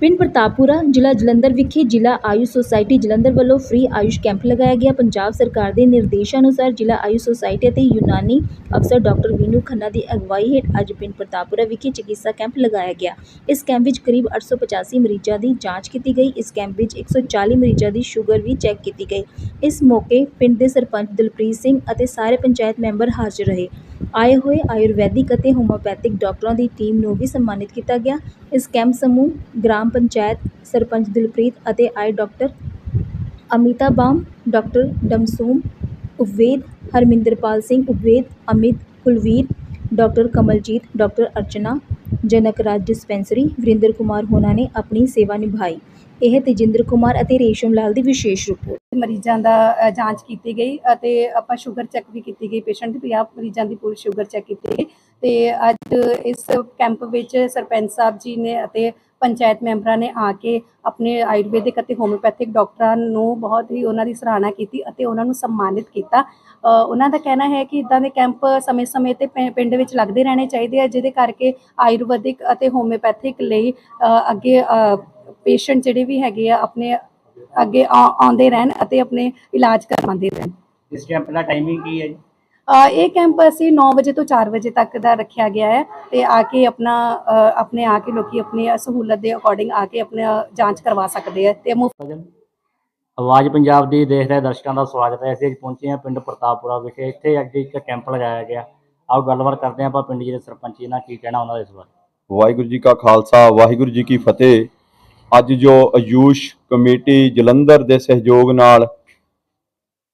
ਪਿੰਡ ਪ੍ਰਤਾਪਪੁਰਾ, ਜ਼ਿਲ੍ਹਾ ਜਲੰਧਰ ਵਿਖੇ ਜ਼ਿਲ੍ਹਾ ਆਯੁਸ਼ ਸੁਸਾਇਟੀ ਜਲੰਧਰ ਵੱਲੋਂ ਫ੍ਰੀ ਆਯੁਸ਼ ਕੈਂਪ ਲਗਾਇਆ ਗਿਆ। ਪੰਜਾਬ ਸਰਕਾਰ ਦੇ ਨਿਰਦੇਸ਼ਾਂ ਅਨੁਸਾਰ ਜ਼ਿਲ੍ਹਾ ਆਯੁਸ਼ ਸੁਸਾਇਟੀ ਅਤੇ ਯੂਨਾਨੀ ਅਫਸਰ ਡਾਕਟਰ ਵੀਨੂ ਖੰਨਾ ਦੀ ਅਗਵਾਈ ਹੇਠ ਅੱਜ ਪਿੰਡ ਪ੍ਰਤਾਪਪੁਰਾ ਵਿਖੇ ਚਿਕਿਤਸਾ ਕੈਂਪ ਲਗਾਇਆ ਗਿਆ। ਇਸ ਕੈਂਪ ਵਿੱਚ ਕਰੀਬ 885 ਮਰੀਜ਼ਾਂ ਦੀ ਜਾਂਚ ਕੀਤੀ ਗਈ। ਇਸ ਕੈਂਪ ਵਿੱਚ 140 ਮਰੀਜ਼ਾਂ ਦੀ ਸ਼ੂਗਰ ਵੀ ਚੈੱਕ ਕੀਤੀ ਗਈ। ਇਸ ਮੌਕੇ ਪਿੰਡ ਦੇ ਸਰਪੰਚ ਦਲਪ੍ਰੀਤ ਸਿੰਘ ਅਤੇ ਸਾਰੇ ਪੰਚਾਇਤ ਮੈਂਬਰ ਹਾਜ਼ਰ ਰਹੇ। ਆਏ ਹੋਏ ਆਯੁਰਵੈਦਿਕ ਅਤੇ ਹੋਮਿਓਪੈਥਿਕ ਡਾਕਟਰਾਂ ਦੀ ਟੀਮ ਨੂੰ ਵੀ ਸਨਮਾਨਿਤ ਕੀਤਾ ਗਿਆ। ਇਸ ਕੈਂਪ ਸਮੂਹ, ਗ੍ਰਾਮ ਪੰਚਾਇਤ ਸਰਪੰਚ ਦਿਲਪ੍ਰੀਤ ਅਤੇ ਆਏ ਡਾਕਟਰ ਅਮਿਤਾ ਬਾਮ, ਡਾਕਟਰ ਡਮਸੂਮ ਉਪਵੇਦ Harminderpal Singh ਉਪਵੇਦ Amit Kulveer, doctor Kamaljit, doctor Archana, Janak Raj dispensary, Varinder Kumar ਹੋਣਾ ਨੇ ਆਪਣੀ ਸੇਵਾ ਨਿਭਾਈ। ਇਹ ਤੇਜਿੰਦਰ ਕੁਮਾਰ ਅਤੇ ਰੇਸ਼ਮ ਲਾਲ ਦੀ ਵਿਸ਼ੇਸ਼ ਰਿਪੋਰਟ। ਮਰੀਜ਼ਾਂ ਦਾ ਜਾਂਚ ਕੀਤੀ ਗਈ ਅਤੇ ਆਪਾਂ ਸ਼ੂਗਰ ਚੈੱਕ ਵੀ ਕੀਤੀ ਗਈ। ਪੇਸ਼ੈਂਟ ਦੀ 50 ਮਰੀਜ਼ਾਂ ਦੀ ਪੂਰੀ ਸ਼ੂਗਰ ਚੈੱਕ ਕੀਤੀ ਗਈ ਤੇ ਅੱਜ ਇਸ ਕੈਂਪ ਵਿੱਚ ਸਰਪੰਚ ਸਾਹਿਬ ਜੀ ਨੇ ਅਤੇ ਪੰਚਾਇਤ ਮੈਂਬਰਾਂ ਨੇ ਆ ਕੇ ਆਪਣੇ ਆਯੁਰਵੈਦਿਕ ਅਤੇ ਹੋਮਿਓਪੈਥਿਕ ਡਾਕਟਰਾਂ ਨੂੰ ਬਹੁਤ ਹੀ ਉਹਨਾਂ ਦੀ ਸਰਾਹਨਾ ਕੀਤੀ ਅਤੇ ਉਹਨਾਂ ਨੂੰ ਸਨਮਾਨਿਤ ਕੀਤਾ। ਉਹਨਾਂ ਦਾ ਕਹਿਣਾ ਹੈ ਕਿ ਇਦਾਂ ਦੇ ਕੈਂਪ ਸਮੇਂ-ਸਮੇਂ ਤੇ ਪਿੰ- ਪਿੰਡ ਵਿੱਚ ਲੱਗਦੇ ਰਹਿਣੇ ਚਾਹੀਦੇ ਆ, ਜਿਹਦੇ ਕਰਕੇ ਆਯੁਰਵੈਦਿਕ ਅਤੇ ਹੋਮਿਓਪੈਥਿਕ ਲਈ ਅੱਗੇ ਪੇਸ਼ੈਂਟ ਜਿਹੜੇ ਵੀ ਹੈਗੇ ਆ ਆਪਣੇ ਅੱਗੇ ਆਉਂਦੇ ਰਹਿਣ ਅਤੇ ਆਪਣੇ ਇਲਾਜ ਕਰਵਾਉਂਦੇ ਰਹਿਣ। ਇਸ ਕੈਂਪ ਦਾ ਟਾਈਮਿੰਗ ਕੀ ਹੈ ਜੀ? ਅ, ਇਹ ਕੈਂਪ ਅਸੀਂ 9 ਵਜੇ ਤੋਂ 4 ਵਜੇ ਤੱਕ ਦਾ ਰੱਖਿਆ ਗਿਆ ਹੈ ਤੇ ਆ ਕੇ ਆਪਣਾ ਆਪਣੇ ਆ ਕੇ ਲੋਕੀ ਆਪਣੀ ਸਹੂਲਤ ਦੇ ਅਕੋਰਡਿੰਗ ਆ ਕੇ ਆਪਣਾ ਜਾਂਚ ਕਰਵਾ ਸਕਦੇ ਆ ਤੇ ਮੁਫਤ ਆਵਾਜ਼ ਪੰਜਾਬ ਦੀ ਦੇਖ ਰਹੇ ਦਰਸ਼ਕਾਂ ਦਾ ਸਵਾਗਤ ਹੈ। ਅਸੀਂ ਅੱਜ ਪਹੁੰਚੇ ਹਾਂ ਪਿੰਡ ਪ੍ਰਤਾਪਪੁਰਾ ਵਿਖੇ। ਇੱਥੇ ਅੱਜ ਇੱਕ ਕੈਂਪ ਲਗਾਇਆ ਗਿਆ। ਆਓ ਗੱਲਬਾਤ ਕਰਦੇ ਹਾਂ ਆਪਾਂ ਪਿੰਡ ਜੀ ਦੇ ਸਰਪੰਚ ਜੀ ਨਾਲ ਕੀ ਕਹਿਣਾ ਉਹਨਾਂ ਦਾ ਇਸ ਬਾਰੇ ਵਾਹਿਗੁਰੂ ਜੀ ਕਾ ਖਾਲਸਾ ਵਾਹਿਗੁਰੂ ਜੀ ਕੀ ਫਤਿਹ। ਅੱਜ ਜੋ ਆਯੂਸ਼ ਕਮੇਟੀ ਜਲੰਧਰ ਦੇ ਸਹਿਯੋਗ ਨਾਲ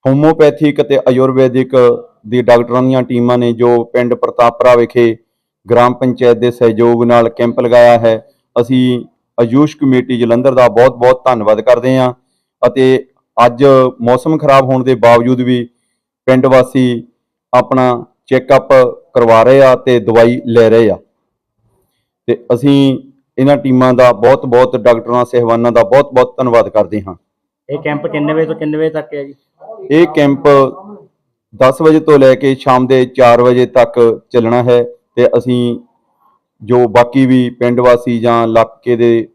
ਹੋਮੋਪੈਥਿਕ ਅਤੇ ਆਯੁਰਵੈਦਿਕ ਦੀ ਡਾਕਟਰਾਂ ਦੀਆਂ ਟੀਮਾਂ ਨੇ ਜੋ ਪਿੰਡ ਪ੍ਰਤਾਪਰਾ ਵਿਖੇ ਗ੍ਰਾਮ ਪੰਚਾਇਤ ਦੇ ਸਹਿਯੋਗ ਨਾਲ ਕੈਂਪ ਲਗਾਇਆ ਹੈ, ਅਸੀਂ ਆਯੂਸ਼ ਕਮੇਟੀ ਜਲੰਧਰ ਦਾ ਬਹੁਤ-ਬਹੁਤ ਧੰਨਵਾਦ ਕਰਦੇ ਹਾਂ ਅਤੇ ਅੱਜ ਮੌਸਮ ਖਰਾਬ ਹੋਣ ਦੇ ਬਾਵਜੂਦ ਵੀ ਪਿੰਡ ਵਾਸੀ ਆਪਣਾ ਚੈੱਕਅਪ ਕਰਵਾ ਰਹੇ ਆ ਤੇ ਦਵਾਈ ਲੈ ਰਹੇ ਆ। ਤੇ ਅਸੀਂ ਇਹਨਾਂ ਟੀਮਾਂ ਦਾ ਬਹੁਤ-ਬਹੁਤ ਡਾਕਟਰਾਂ ਸਹਿਬਾਨਾਂ ਦਾ ਬਹੁਤ-ਬਹੁਤ ਧੰਨਵਾਦ ਕਰਦੇ ਹਾਂ। ਇਹ ਕੈਂਪ ਕਿੰਨੇ ਵਜੇ ਤੋਂ ਕਿੰਨੇ ਵਜੇ ਤੱਕ ਹੈ ਜੀ? ਇਹ ਕੈਂਪ 10 ਵਜੇ ਤੋਂ ਲੈ ਕੇ ਸ਼ਾਮ ਦੇ 4 ਵਜੇ ਤੱਕ ਚੱਲਣਾ ਹੈ ਤੇ ਅਸੀਂ ਜੋ ਬਾਕੀ ਵੀ ਪਿੰਡ ਵਾਸੀ ਜਾਂ ਇਲਾਕੇ ਦੇ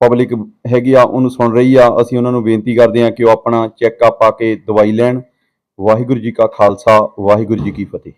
ਪਬਲਿਕ ਹੈਗੀ ਆ ਉਹਨੂੰ ਸੁਣ ਰਹੀ ਆ ਅਸੀਂ ਉਹਨਾਂ ਨੂੰ ਬੇਨਤੀ ਕਰਦੇ ਹਾਂ ਕਿ ਉਹ ਆਪਣਾ ਚੈੱਕਅਪ ਆ ਕੇ ਦਵਾਈ ਲੈਣ। ਵਾਹਿਗੁਰੂ ਜੀ ਕਾ ਖਾਲਸਾ ਵਾਹਿਗੁਰੂ ਜੀ ਕੀ ਫਤਿਹ।